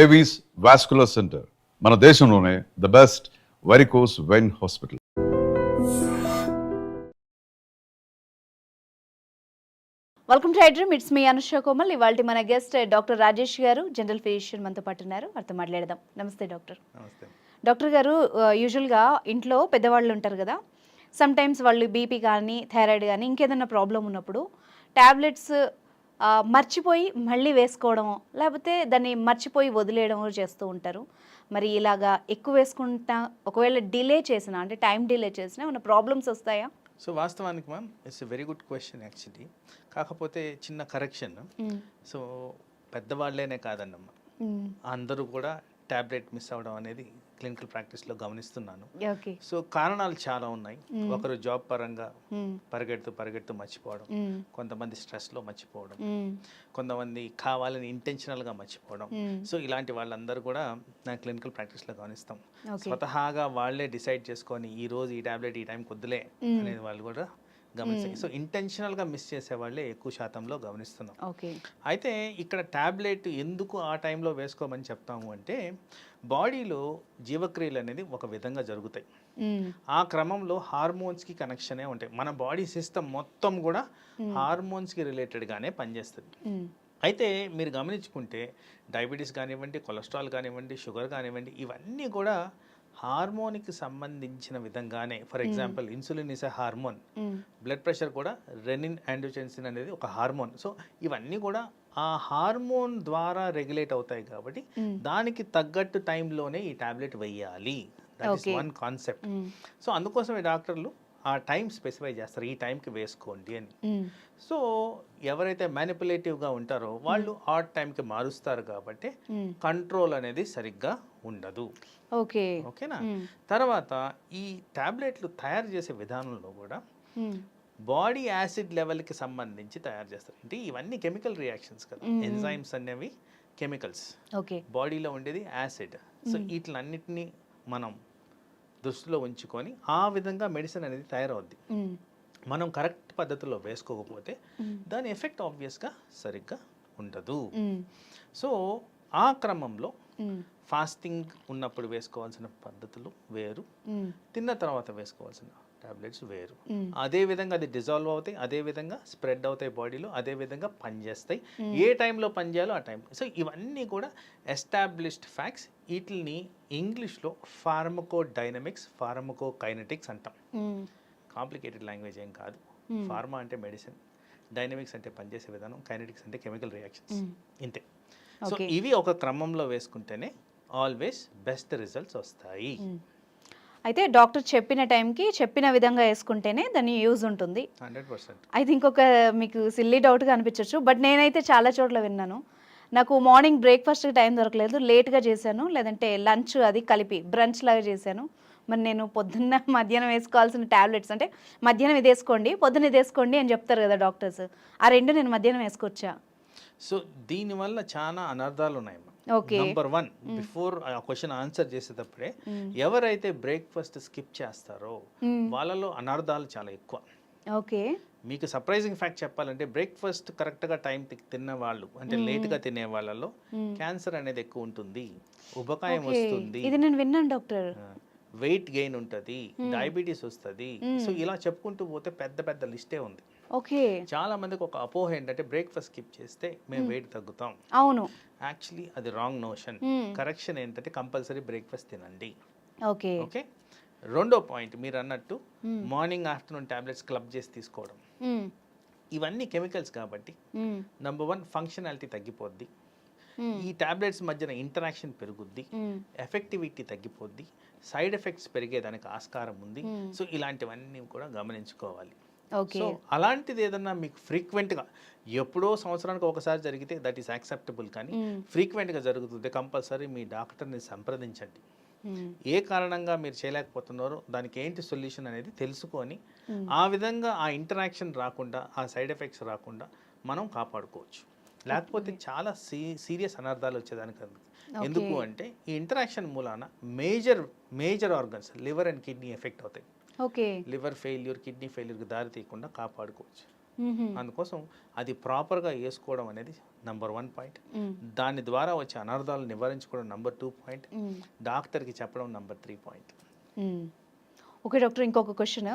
Avis vascular centre మన దేశంలోనే the best varicose vein hospital welcome to iDream it's me Anusha Komal ఇవాళ మన guest doctor Rajesh గారు general physician మనతో పాటు ఉన్నారు. వారితో మాట్లాడదాం. నమస్తే డాక్టర్ నమస్తే. డాక్టర్ గారు యూజువల్గా ఇంట్లో పెద్దవాళ్ళు ఉంటారు కదా. సమ్ టైమ్స్ వాళ్ళు బీపీ కానీ థైరాయిడ్ కానీ ఇంకేదైనా ప్రాబ్లం ఉన్నప్పుడు ట్యాబ్లెట్స్ మర్చిపోయి మళ్ళీ వేసుకోవడం లేకపోతే దాన్ని మర్చిపోయి వదిలేయడం చేస్తూ ఉంటారు. మరి ఇలాగా ఎక్కువ వేసుకుంటా ఒకవేళ డిలే చేసినా అంటే టైం డిలే చేసినా ఏమైనా ప్రాబ్లమ్స్ వస్తాయా? సో వాస్తవానికి ma'am it's a very good question actually కాకపోతే చిన్న కరెక్షన్ సో పెద్దవాళ్ళేనే కాదండమ్మ మ్మ్. అందరూ కూడా ట్యాబ్లెట్ మిస్ అవ్వడం అనేది క్లినికల్ ప్రాక్టీస్లో గమనిస్తున్నాను. ఓకే సో కారణాలు చాలా ఉన్నాయి. ఒకరు జాబ్ పరంగా మ్మ్. పరిగెడుతూ పరిగెడుతూ మర్చిపోవడం. మ్మ్. కొంతమంది స్ట్రెస్లో మర్చిపోవడం. మ్మ్. కొంతమంది కావాలని ఇంటెన్షనల్గా మర్చిపోవడం. మ్మ్. సో ఇలాంటి వాళ్ళందరూ కూడా నా క్లినికల్ ప్రాక్టీస్లో గమనిస్తాం. ఓకే స్వతహాగా వాళ్ళే డిసైడ్ చేసుకొని ఈ రోజు ఈ టాబ్లెట్ ఈ టైంకి వద్దులే మ్మ్. అనేది వాళ్ళు కూడా గమనిస్తాయి సో ఇంటెన్షనల్గా మిస్ చేసే వాళ్ళే ఎక్కువ శాతంలో గమనిస్తున్నాం. అయితే ఇక్కడ టాబ్లెట్ ఎందుకు ఆ టైంలో వేసుకోమని చెప్తాము అంటే బాడీలో జీవక్రియలు అనేది ఒక విధంగా జరుగుతాయి. ఆ క్రమంలో హార్మోన్స్కి కనెక్షనే ఉంటాయి మన బాడీ సిస్టమ్ మొత్తం కూడా హార్మోన్స్కి రిలేటెడ్గానే పనిచేస్తుంది. అయితే మీరు గమనించుకుంటే డయాబెటీస్ కానివ్వండి కొలెస్ట్రాల్ కానివ్వండి షుగర్ కానివ్వండి ఇవన్నీ కూడా హార్మోన్కి సంబంధించిన విధంగానే for example insulin is a hormone. Blood pressure కూడా రెనిన్ ఆండ్రోజెన్సిన్ అనేది ఒక హార్మోన్ సో ఇవన్నీ కూడా ఆ హార్మోన్ ద్వారా రెగ్యులేట్ అవుతాయి కాబట్టి. దానికి తగ్గట్టు టైంలోనే ఈ టాబ్లెట్ వేయాలి that is Okay. One concept. So అందుకోసమే డాక్టర్లు ఆ టైం స్పెసిఫై చేస్తారు ఈ టైంకి వేసుకోండి అని. సో ఎవరైతే మ్యానిపులేటివ్గా ఉంటారో వాళ్ళు ఆ టైంకి మారుస్తారు కాబట్టి. కంట్రోల్ అనేది సరిగ్గా ఉండదు. ఓకే. ఓకేనా. తర్వాత ఈ టాబ్లెట్లు తయారు చేసే విధానంలో కూడా. బాడీ యాసిడ్ లెవెల్కి సంబంధించి తయారు చేస్తారు. అంటే ఇవన్నీ కెమికల్ రియాక్షన్స్ కదా. ఎంజైమ్స్ అనేవి కెమికల్స్. ఓకే. బాడీలో ఉండేది యాసిడ్. సో వీటిలన్నిటిని మనం దృష్టిలో ఉంచుకొని ఆ విధంగా మెడిసిన్ అనేది తయారవుద్ది. మనం కరెక్ట్ పద్ధతిలో వేసుకోకపోతే. దాని ఎఫెక్ట్ ఆబ్వియస్గా సరిగ్గా ఉండదు. సో ఆ క్రమంలో. ఫాస్టింగ్ ఉన్నప్పుడు వేసుకోవాల్సిన పద్ధతులు వేరు. తిన్న తర్వాత వేసుకోవాల్సిన టాబ్లెట్స్ వేరు. అదే విధంగా అది డిజాల్వ్ అవుతాయి అదే విధంగా స్ప్రెడ్ అవుతాయి బాడీలో అదే విధంగా పనిచేస్తాయి ఏ టైంలో పనిచేయాలో ఆ టైం సో ఇవన్నీ కూడా ఎస్టాబ్లిష్డ్ ఫ్యాక్ట్స్ వీటిని ఇంగ్లీష్లో ఫార్మకో డైనమిక్స్ ఫార్మకో కైనటిక్స్ అంటాం. కాంప్లికేటెడ్ లాంగ్వేజ్ ఏం కాదు. ఫార్మా అంటే మెడిసిన్ డైనమిక్స్ అంటే పనిచేసే విధానం కైనటిక్స్ అంటే కెమికల్ రియాక్షన్స్. ఇంతే సో. ఇవి ఒక క్రమంలో వేసుకుంటేనే ఆల్వేస్ బెస్ట్ రిజల్ట్స్ వస్తాయి. అయితే డాక్టర్ చెప్పిన టైంకి చెప్పిన విధంగా వేసుకుంటేనే దాని యూజ్ ఉంటుంది. అయితే ఇంకొక మీకు సిల్లీ డౌట్గా అనిపించవచ్చు బట్ నేనైతే చాలా చోట్ల విన్నాను. నాకు మార్నింగ్ బ్రేక్ఫాస్ట్కి టైం దొరకలేదు లేట్గా చేశాను లేదంటే లంచ్ అది కలిపి బ్రంచ్ లాగా చేశాను. మరి నేను పొద్దున్న మధ్యాహ్నం వేసుకోవాల్సిన టాబ్లెట్స్ అంటే మధ్యాహ్నం ఇది వేసుకోండి పొద్దున్న ఇది వేసుకోండి అని చెప్తారు కదా డాక్టర్స్ ఆ రెండు నేను మధ్యాహ్నం వేసుకోవచ్చా సో దీనివల్ల చాలా అనర్థాలు ఉన్నాయి okay number one before uh question answer చేసేటప్పుడే ఎవరైతే బ్రేక్ఫాస్ట్ స్కిప్ చేస్తారో వాళ్ళలో అనర్థాలు చాలా ఎక్కువ. ఓకే. మీకు సర్ప్రైజింగ్ ఫ్యాక్ట్ చెప్పాలంటే బ్రేక్ఫాస్ట్ కరెక్ట్గా టైం తిన్న వాళ్ళు అంటే లేట్గా తినే వాళ్ళలో క్యాన్సర్ అనేది ఎక్కువ ఉంటుంది ఉబకాయం వస్తుంది. ఇది నేను విన్నాను డాక్టర్. వెయిట్ గెయిన్ ఉంటుంది డయాబెటీస్ వస్తుంది. సో ఇలా చెప్పుకుంటూ పోతే పెద్ద పెద్ద లిస్టే ఉంది. ఓకే. చాలా మందికి ఒక అపోహ ఏంటంటే బ్రేక్ఫాస్ట్ స్కిప్ చేస్తే మేము వెయిట్ తగ్గుతాం. అవును. యాక్చువల్లీ అది రాంగ్ నోషన్ Hmm. కరెక్షన్ ఏంటంటే కంపల్సరీ బ్రేక్ఫాస్ట్ తినండి ఓకే ఓకే రెండో పాయింట్ మీరు అన్నట్టు మార్నింగ్ ఆఫ్టర్నూన్ టాబ్లెట్స్ క్లబ్ చేసి తీసుకోవడం మ్మ్. ఇవన్నీ కెమికల్స్ కాబట్టి. నంబర్ వన్ ఫంక్షనాలిటీ తగ్గిపోద్ది. ఈ టాబ్లెట్స్ మధ్యన ఇంటరాక్షన్ పెరుగుద్ది. ఎఫెక్టివిటీ తగ్గిపోద్ది సైడ్ ఎఫెక్ట్స్ పెరిగేదానికి ఆస్కారం ఉంది Hmm. సో ఇలాంటివన్నీ కూడా గమనించుకోవాలి సో అలాంటిది ఏదన్నా మీకు ఫ్రీక్వెంట్గా ఎప్పుడో సంవత్సరానికి ఒకసారి జరిగితే దట్ ఈస్ యాక్సెప్టబుల్ కానీ. ఫ్రీక్వెంట్గా జరుగుతుంది కంపల్సరీ మీ డాక్టర్ని సంప్రదించండి. ఏ కారణంగా మీరు చేయలేకపోతున్నారో దానికి ఏంటి సొల్యూషన్ అనేది తెలుసుకొని. ఆ విధంగా ఆ ఇంటరాక్షన్ రాకుండా ఆ సైడ్ ఎఫెక్ట్స్ రాకుండా మనం కాపాడుకోవచ్చు లేకపోతే చాలా సీ సీరియస్ అనర్థాలు వచ్చేదానికి. ఎందుకు అంటే ఈ ఇంటరాక్షన్ మూలాన major major organs liver and kidney effect అవుతాయి లివర్ ఫెయిల్యూర్ కిడ్నీ ఫెయిల్యూర్కి దారి తీయకుండా కాపాడుకోవచ్చు. అందుకోసం అది ప్రాపర్గా వేసుకోవడం అనేది నంబర్ వన్ పాయింట్. దాని ద్వారా వచ్చే అనర్థాలు నివారించుకోవడం నంబర్ టూ పాయింట్. డాక్టర్కి చెప్పడం number three point. Okay doctor ఇంకొక క్వశ్చన్.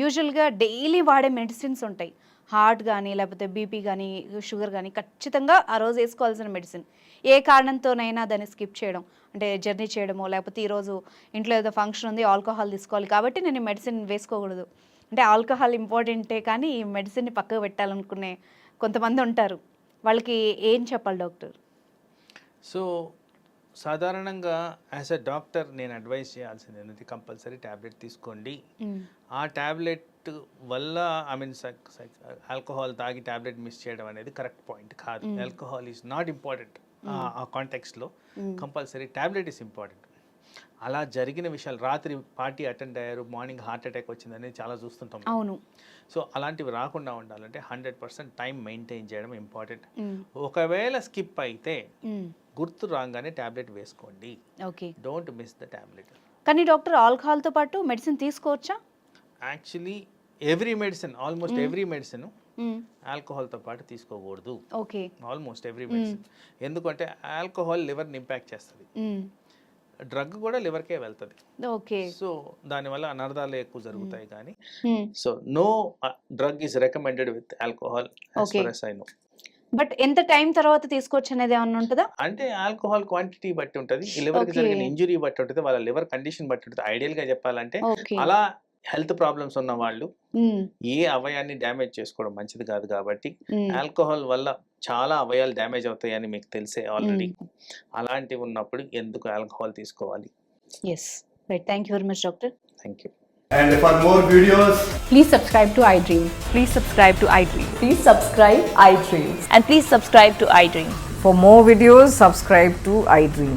యూజువల్గా డైలీ వాడే మెడిసిన్స్ ఉంటాయి. హార్ట్ కానీ లేకపోతే బీపీ కానీ షుగర్ కానీ ఖచ్చితంగా ఆ రోజు వేసుకోవాల్సిన మెడిసిన్. ఏ కారణంతోనైనా దాన్ని స్కిప్ చేయడం అంటే జర్నీ చేయడమో లేకపోతే ఈరోజు ఇంట్లో ఏదో ఫంక్షన్ ఉంది ఆల్కహాల్ తీసుకోవాలి కాబట్టి నేను మెడిసిన్ వేసుకోకూడదు. అంటే ఆల్కహాల్ ఇంపార్టెంటే కానీ ఈ మెడిసిన్ని పక్కకు పెట్టాలనుకునే కొంతమంది ఉంటారు. వాళ్ళకి ఏం చెప్పాలి డాక్టర్? సో సాధారణంగా యాజ్ అ డాక్టర్ నేను అడ్వైస్ చేయాల్సింది ఏంటంటే కంపల్సరీ ట్యాబ్లెట్ తీసుకోండి. ఆ ట్యాబ్లెట్ వల్ల ఐ మీన్ ఆల్కహాల్ తాగి ట్యాబ్లెట్ మిస్ చేయడం అనేది కరెక్ట్ పాయింట్ కాదు. Alcohol is not important. ఆ కాంటెక్స్లో కంపల్సరీ ట్యాబ్లెట్ ఈస్ ఇంపార్టెంట్. అలా జరిగిన విషయాలు రాత్రి పార్టీ అటెండ్ అయ్యారు మార్నింగ్ హార్ట్ అటాక్ వచ్చిందని చాలా చూస్తుంటాం అవును. సో అలాంటివి రాకుండా ఉండాలంటే హండ్రెడ్ పర్సెంట్ టైం మెయింటైన్ చేయడం ఇంపార్టెంట్. ఒకవేళ స్కిప్ అయితే. గుర్తు రాగానే ట్యాబ్లెట్ వేసుకోండి. Okay. Don't miss the tablet కానీ డాక్టర్ ఆల్కహాల్తో పాటు మెడిసిన్ తీసుకోవచ్చా? Actually every medicine almost every medicine. ఆల్కహాల్తో పాటు తీసుకోకూడదు. ఓకే. ఆల్మోస్ట్ ఎవ్రీ మెడిసిన్ ఎందుకంటే ఆల్కహాల్ లివర్ని ఇంపాక్ట్ చేస్తుంది. డ్రగ్ కూడా లివర్కే వెళ్తుంది. ఓకే. సో దానివల్ల అనర్థాలు ఎక్కువ జరుగుతాయి కానీ మ్మ్. So no drug is recommended with alcohol Okay. I know. But ఎంత టైం తర్వాత తీసుకోవచ్చు అనేది ఏమన్నా ఉంటుందా? అంటే ఆల్కహాల్ క్వాంటిటీ బట్టి ఉంటుంది. లివర్కి Okay. జరిగిన ఇంజురీ బట్టి ఉంటుంది. వాళ్ళ లివర్ కండిషన్ బట్టి ఉంటుంది. ఐడియల్గా చెప్పాలంటే అలా హెల్త్ ప్రాబ్లమ్స్ ఉన్న వాళ్ళు. ఏ అవయాన్ని డ్యామేజ్ చేసుకోవడం మంచిది కాదు కాబట్టి. ఆల్కహాల్ వల్ల చాలా అవయాలు డ్యామేజ్ అవుతాయని మీకు తెలిసే ఆల్రెడీ. అలాంటివి ఉన్నప్పుడు ఎందుకు ఆల్కహాల్ తీసుకోవాలి yes right thank you very much doctor thank you And for more videos, Please subscribe to iDream. Please subscribe to iDream. Please subscribe iDream. And please subscribe to iDream. For more videos, subscribe to iDream.